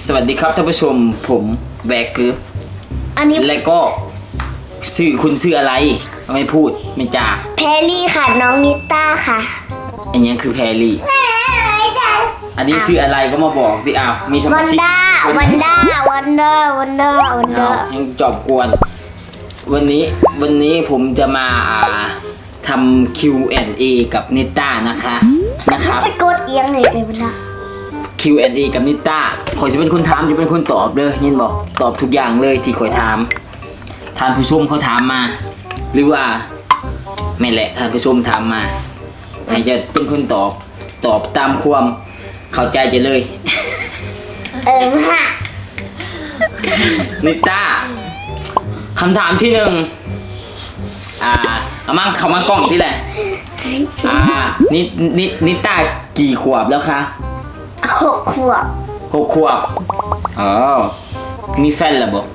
สวัสดีครับท่านผู้ชมผมแบกคืออันนี้และก็ชื่อคุณชื่ออะไร ไม่พูดไม่จาแพรลี่ค่ะน้องนิต้าค่ะ อันนี้คือแพรลี่ อันนี้ชื่ออะไรก็มาบอกดิอ้าวมีสวัมานชิกด้าวันด้าวันด้าวันด้าวันอ้าด้าวยังจอบกวน วันนี้วันนี้ผมจะมาอ่าทำ Q&A กับนิต้านะคะนะครับ ไปกดเอียงหน่อยเลยวันด้า Q&A กับนิต้าขอยจะเป็นคนถามจะเป็นคนตอบเลยยินบอกตอบทุกอย่างเลยที่ขอยถามท่านผู้ชมเขาถามมา หรือว่าไม่แหละท่านผู้ชมถามมาให้จะเป็นคนตอบตอบตามความเข้าใจจะเลยเออมานิต้าคำถามที่หนึ่งอ่าเอามั่งเขามากล้องที่แหละอ่านินินิต้ากี่ขวบแล้วคะ หกขวบหกขวบอ๋อมีแฟนแล้วบอก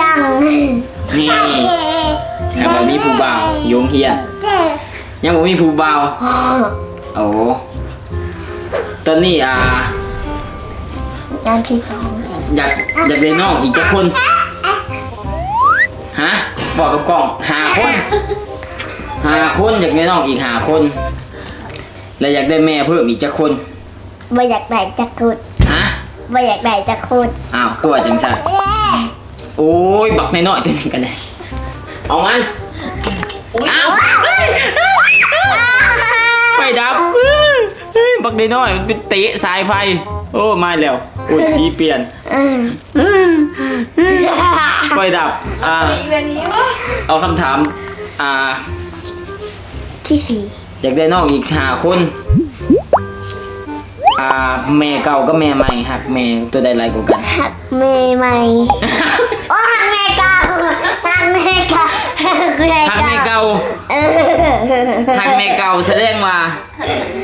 ยังนี่ยังบ่มีผู้บ่าวโยงเฮียนยังบ่มีผู้บ่าวโอ้ตอนนี้อ่างานที่สองอยากอยากได้น้องอีกจักคนฮะบอกกับกล้องหาคนหาคนอยากได้น้องอีกหาคน แล้วอยากได้แม่เพิ่มอีกจักคน ไม่อยากได้จักรุดฮะไม่อยากได้จักรุดอ้าวคือว่าจังซั่นโอ้ยบักน้อยๆตัวนี้กันเลยเอามันอ้าวไฟดับเฮ้ยบักน้อยๆมันเป็นเตะสายไฟ โอ้มาแล้วโอ้ยสีเปลี่ยนไฟดับอ่าเอาคำถามอ่าที่สี่อยากได้น้องอีกหาคน อ่าแม่เก่าก็แม่ใหม่หักแม่ตัวใดไรกว่ากัน หักเมย์ใหม่โอ้หักเมย์เก่าหักเมย์เก่าหักเมย์หักแม่เก่าเก่าเออหักแม่เก่าแสดงว่า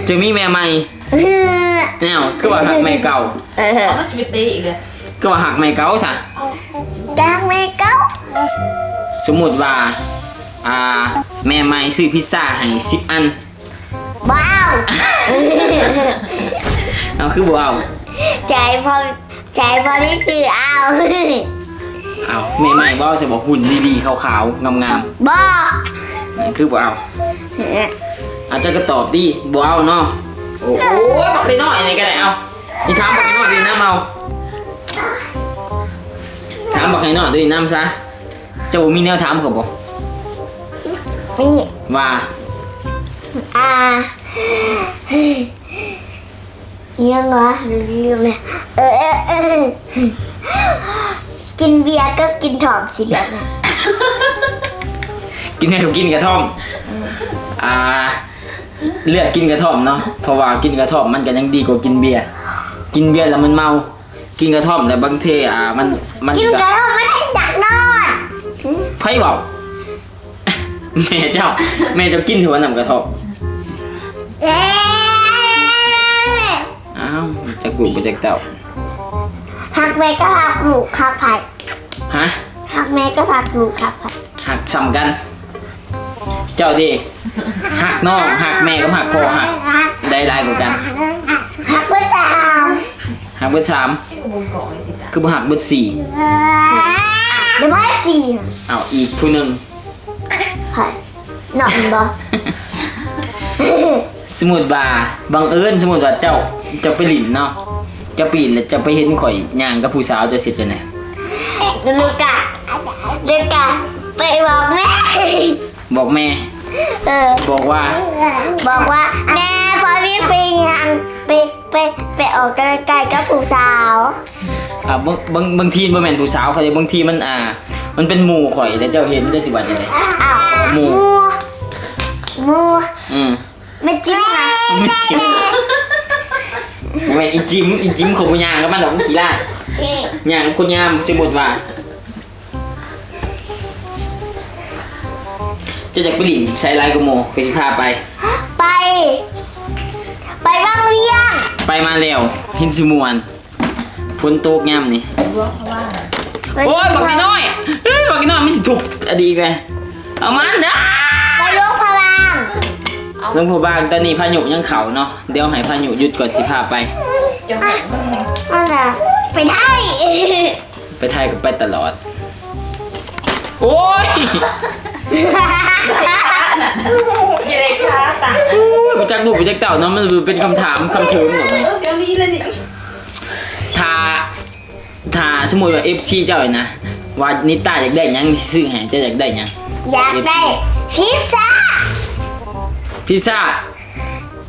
จะมีแม่ใหม่เออแนวคือว่าหักแม่เก่าเออเขาชีวิตดีอีกเลยก็ว่าหักแม่เก่าซะดังเมย์เก่าสมมติว่าอ่าแม่ใหม่ซื้อพิซซ่าให้สิบอันว้าว เอาคือบ่เอาใจพอใจพอนี่คือเอาเอาแม่ใหม่บ่เอาจะบอกหุ่นดีๆขาวๆงามบอๆนั่นคือบ่เอาอาจจะก็ตอบดิบ่เอาเนาะโอ้โหบอกไปหน่อยอะไรก็ได้เอานี่ถามบอกไปหน่อยดีน้ำเอาถามบอกให้หน่อยดีน้ำซะเจ้าบ่มีแนวถามเขาบอกนี่ว่าอ่า ยังวะลืมเลยเออเออเออกินเบียร์ก็กินถอมสีเหลืองนะกินให้เขากินกระท่อม อ่า เลือกกินกระท่อมเนาะ เพราะว่ากินกระท่อมมันก็ยังดีกว่ากินเบียร์ กินเบียร์แล้วมันเมา กินกระท่อมแล้วบางทีอ่ามันมันกินกก็ระท่อมไม่ได้ดักนอนไพ่บอกแม่เจ้าแม่เจ้ากินถือว่านำกระท่อมเอ๊ะ อ้าวจะกูกูจะเต่าหักแม่ก็หักลูกขับไผ่ฮะหักแม่ก็หักลูกขับไผ่หักซ้ำกัน เจ้าดิหักน้องหักแม่กับหักพ่อหักได้หลายกว่ากันหักเพื่อนสาวหักเบิดสามวงกล่องเลยติดตาคือบ่หักเบิดสี่เดี๋ยวพ่อสี่เอาอีกผู้หนึ่งไผ่หนอนบ่ สมมุติว่าบังเอิญสมมุติว่าเจ้าเจ้าไปหลินเนาะเจ้าปีนแล้วเจ้าไปเห็นข่อยย่างกับผู้สาวเจะเสร็จจังได๋ลูกอะลูกอะไปบอกแม่ บอกแม่เออ บอกว่าบอกว่าแม่พอพี่ไปยังไปไปไปออกกำลังกายกับผู้สาว อ่าบางบางบางทีบ่แม่นผู้สาวเขาเลยบางทีมันอ่า มันเป็นหมู่ข่อยแล้วเจ้าเห็นเจ้าสิว่าจังได๋ อ้าวหมูหมู อืม ไม่จิ้มนะไม่จิ้มบ่แม่นอีจิมอีจิมของบ่ย่างกับมันดอกมันขี้ร้ายย่างกับคนยามสมมุติว่าเจะจากไปหลินใส่ลายกระโมก็สิพาไป ไป ไปบ้างเวียงไปมาแล้วหินสมวนฝนตกย่ำนี่ว่าเขาว่าโอ้ยบักน้อยเฮ้ยบักน้อยไม่สิถูกอดีเลยเอามันนะไปลูกพลัง หลวงพ่อบางตอนนี้พายุยังเขาเนาะเดี๋ยวให้พายุหยุดก่อนสิพาไป จะแหวนมันนั่นแหละไปไทยไปไทยก็ไปตลอด โอ้ยอย่าได้ค้าต่างไปจักดูไปจักเต่าเนาะมันเป็นคำถามคำเถิมหรอเดี๋ยวนี้เลยนี่ถ้าถ้าสมมติว่า FC เจ้าเนี่ยนะว่านิต้าอยากได้หยังซื้อให้เจ้าอยากได้หยังอยากได้พิซซ่า พิซซ่า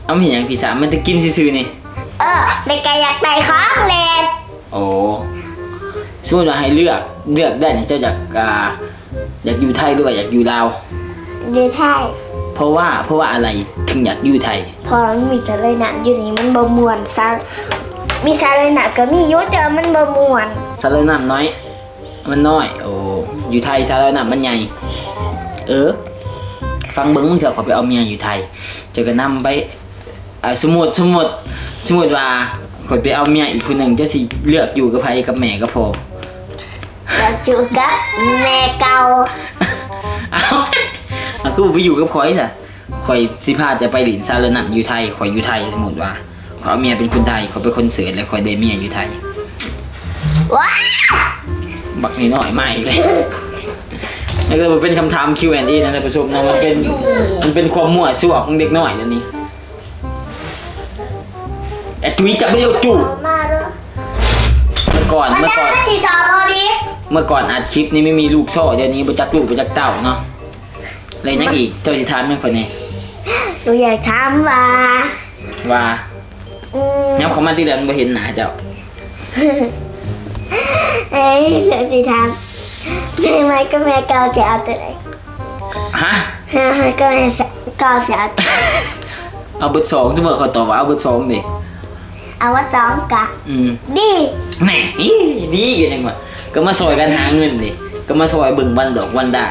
เอาไม่เห็นหยังพิซซ่า มันจะกินซื่อๆนี่ เออแล้วก็อยากได้ของเล่นโอ้สมมติว่าให้เลือก เลือกได้เนี่ยเจ้าอยากอ่าอยากอยู่ไทยหรือว่าอยากอยู่ลาวดูไทยเพราะว่า เพราะว่าอะไรถึงอยากอยู่ไทย พอมันมีสาเลยหนักอยู่นี่มันบ่มวนซะมีสาเลยหนักก็มีอยุ่แต่ว่ามันบ่มวนซาลาน้ำน้อย มันน้อย โอ้ อยู่ไทยซาลาน้ำมันใหญ่ เออ ฟังเบิ้งมึงเถอะขอไปเอาเมียอยู่ไทยเจะก็นำไปอ่าสมมติสมมติสมมติว่าขอยไปเอาเมียอีกคนหนึ่งเจ้าสิเลือกอยู่กับใครกับแม่ก็พออยากอยู่กับแม่เก่าเอาเอาคือไปอยู่กับข่อยซะข่อยสิพาจะไปหลินซาลาน้ำอยู่ไทยข่อยอยู่ไทยสมมติว่าขอยเอาเมียเป็นคนไทยขอยเป็นคนเสือแล้วข่อยได้เมียอยู่ไทยว้าวบักนี่หน่อยไม่เลย นี่ก็เป็นคำถาม Q&A นะท่านผู้ชมนะมันเป็นมันเป็นความมั่วซั่วของเด็กน้อยนั่นนี่ไอ้จุ้ยจับไม่เร็วจู่เอามาด้วยเมื่อก่อนมันเมื่อได้ก่อน สีสองพอดีเมื่อก่อนอัดคลิปนี่ไม่มีลูกโซ่เดี๋ยวนี้ประจักลูกประจักเต่าเนาะอะไรนั่งอีกเจ้าสิทานไม่คนนี้หนูอยากถามว่าว่าอืมย้ำเขามาที่เดินมาเห็นหนาเจ้า เอ้ยเสือสีถาม แม่ไม้ก็แม่เก่าจะเอาตัวไหนฮะแม่ไม้ก็แม่เก่าจะเอาตัวไหนเอาเบอร์สองเสมอเขาตอบว่าเอาเบอร์สองดิเอาว่าสองกะอืมดีแหน่อีดีกันยังวะก็มาซอยกันหาเงินดิก็มาซอยเบิ่งวันดอกวันดา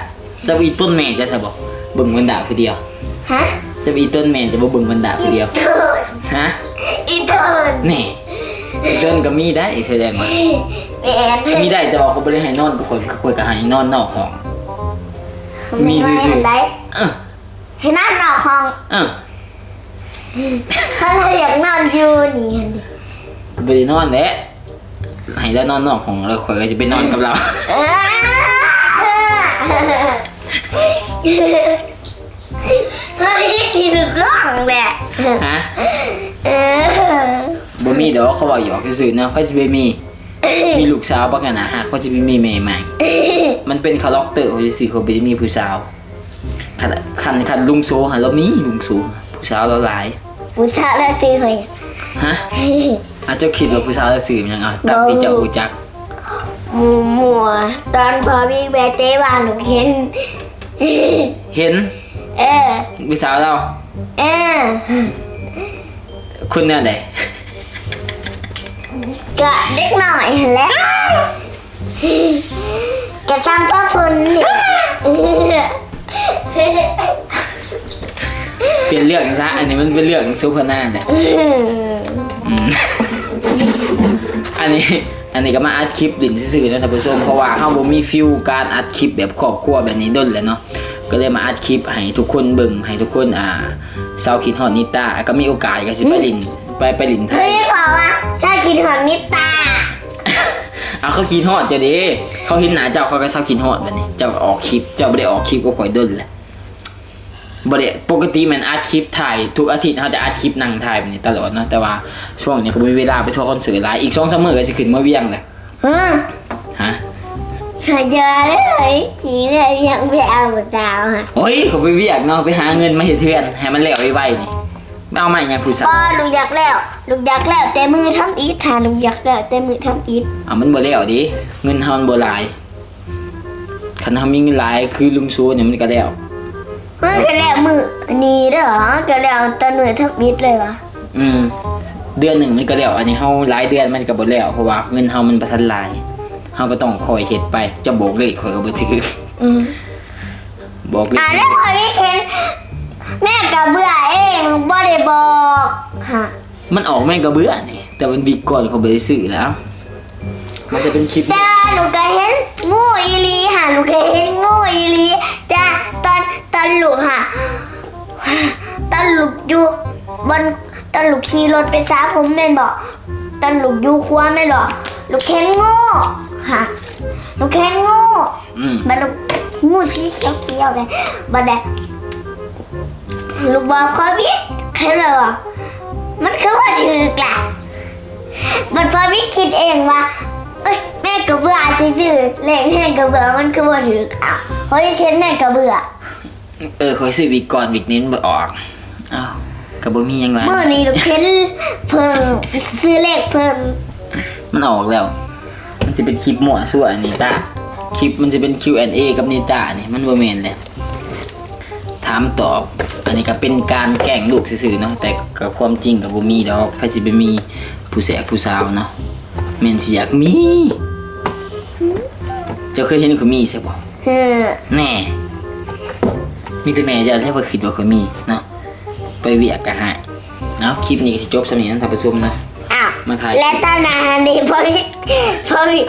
จะอีต้นแม่จะใช่บอกเบิ่งวันดาคือเดียวฮะจะอีต้นแม่จะบ่เบิ่งวันดาคือเดียวเทินฮะอีเทินแหน่ อีต้นก็มีได้แสดงว่าแม่มีได้แต่ว่าเขาบ่ได้ให้นอนทุกคนคนก็ให้นอนนอกห้อง มีซื่อๆ ได้เออให้นั่นนอกห้องเออถ้าเราอยากนอนอยู่นี่เห็นดิก็บ่ได้นอนแหละให้แล้วนอนนอกห้องแล้วข่อยก็จะไปนอนกับเราเฮ้ยที่ถูกต้องแหละฮะ เออ บ่มีดอกเขาบอกหยอกซื่อๆเนาะเขาสิไปมี มีลูกสาวบักน่ะฮะเขาจะไปมีแม่ใหม่ มันเป็นคาแรคเตอร์ของสิเขาไปมีผู้สาวคันคันคันลุงโซหะเรามีลุงโซผู้สาวเราหลายผู้สาวแล้วซื้อเลยฮะอาจจะคิดว่าผู้สาวเราสื่อมันยังอะตามที่เจ้ารู้จักหมูหมัวตอนพอพี่แบเต้วานหนูเห็น เห็น เออผู้สาวเรา เออคุณเนี่ยใด กะเด็กหน่อยแล้วกะซ้ำพ่อคุณนี่เปลี่ยนเรื่องซะอันนี้มันเป็นเรื่องซูเปอร์น่าแหละอืมอันนี้อันนี้ก็มาอัดคลิปดินซื่อๆนะท่านผู้ชมเพราะว่าเฮาบ่มีฟิลการอัดคลิปแบบครอบครัวแบบนี้ด้นแล้วเนาะก็เลยมาอัดคลิปให้ทุกคนเบิ่งให้ทุกคนอ่าเซาคิดฮอดนิต้าก็มีโอกาสก็สิไปลิน ไปไปลินไทเฮ้ยยบอกว่าถ้าคิดถึงนิตาเอาเขาคิดฮอดเจ้าเด้เขาเห็นหน้าเจ้าเขาก็เซาคิดฮอดแบบนี้ เจ้าก็ออกคลิป เจ้าบ่ได้ออกคลิปก็ข่อยดนแหละบ่ได้ปกติมันอัดคลิปถ่ายทุกอาทิตย์เขาจะอัดคลิปนั่งถ่ายแบบนี้ตลอดเนาะแต่ว่าช่วงนี้ก็บ่มีเวลาไปทัวร์คอนเสิร์ตหลายอีก2-3มื้อก็สิขึ้นมาเวียงแหละฮะฮะเธอเจอเลยขี่เลยยังไปเอาบดาวฮะโอ้ยเขาไปเวียกเนาะไปหาเงินมาเฮ็ดเทือนให้มันแล้วไวๆนี่ไม่ เอาใหม่ยังผู้สาวพ่อลูกอยากแล้วลูกอยากแล้วแต่มือทำอีทหาลูกอยากแล้วแต่มือทำอีทอะมันบ่แล้วดิเงินเฮามันบ่หลายคันเฮามีเงินหลายคือลุงซูเนี่ยมันก็แล้วเฮ้ยก็แล้วมืออันนี้เด้อเหรอก็แล้วตอนมือทำอีทเลยวะอืมเดือนหนึ่งมันก็แล้วอันนี้เฮาหลายเดือนมันก็บ่แล้วเพราะว่าเงินเฮามันบ่ทันหลายเฮาก็ต้องคอยเฮ็ดไปจะบอกเลยข่อยก็บ่ถืออืมบอกเลยอ่าแล้วพอพี่เคน แม่กับเบื่อเองบ่ได้บอกฮะมันออกแม่งก็เบื่อนี่แต่มันบีก่อนเขาบ่ได้ซื้อแล้ว มันจะเป็นคลิปแต่หนูก็เห็นงูอีหลีค่ะหนูก็เห็นงูอีหลีแต่ตอนตอนลูกค่ะ ตอนลูกอยู่บนตอนลูกขี่รถไปซ้าผมแม่นบอกตอนลูกอยู่ครัวแม่นบอกลูกเคนโง่ค่ะลูกเคนโง่อืม บัดลูกงูสีเขียวเขียวๆเลยบัดเด ลูกบอกเขาบิ๊กใครเลยว่ามันคือว่าถือกละบัดพอบิ๊กคิดเองว่าเอ้ยแม่กระเบื่อซื่อๆเล่นแม่กระเบื่อมันคือว่าถือกอะเพราะที่เคนแม่กระเบื่อเออคอยซื้อวิกก่อนวิกนี้มันบ่ออกอ้าวก็บ่มีหยังไรเมื่อนี้ลูกเคนเพิ่งซื้อเลขเพิ่งมันออกแล้ว มันจะเป็นคลิปมั่วซั่วอันนี้ตาคลิปมันจะเป็น Q&A กับนิตานี่มันบ่แม่นเลย ถามตอบ อันนี้ก็เป็นการแกล้งลูกซื่อๆเนาะแต่กับความจริงกับบ่มีดอกไผสิไปมีผู้แสกผู้สาวเนาะแม่นสิอยากมี เจ้าเคยเห็นเขามีใช่บ่เฮ้อแน่มีแต่แม่จะให้ว่าคิดว่าเขามีเนาะไปเวียกกะหายเนาะคลิปนี้ก็สิจบสำเนียงท่านผู้ชมนะอ้าวมาถ่ายและตอนนั้นนี่พอพี่พอพี่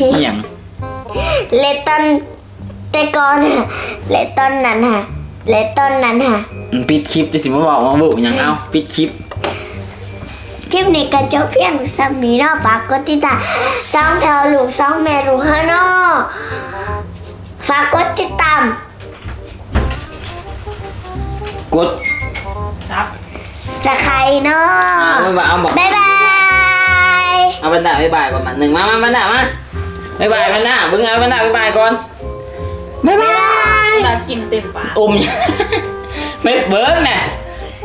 อหย่างเลตอนแต่ก่อนน่ะเลตอนนั้นฮะ เลตอนนั้นฮะอืมปิดคลิปจะสิมาบอกมาบุอย่างเอาปิดคลิป คลิปนี้ก็จบเพียงสามีเนาะฝากกดติดตามสองแถวลูกสองแม่ลูกฮะเนาะฝากกดติดตามกดซับสไครเนาะเอาไปเอาบอกบ๊ายบายเอาบรรดาบ๊ายบายก่อนมาหนึ่งมามาบรรดามาบ๊ายบายบรรดามึงเอาบรรดาบ๊ายบายก่อนบ๊ายบายตา กินเต็มปากอม ไม่เบิร์กน่ะ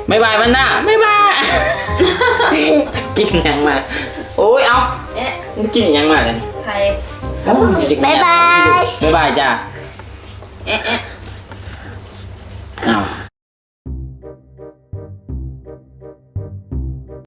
บ๊ายบายบรรดาบ๊ายบายกินหยังมา โอ้ยเอาเอ๊ะมึงกินหยังมากันไทยบ๊ายบายบ๊ายบายจ้าเอ๊ะเอ๊ะอ้าว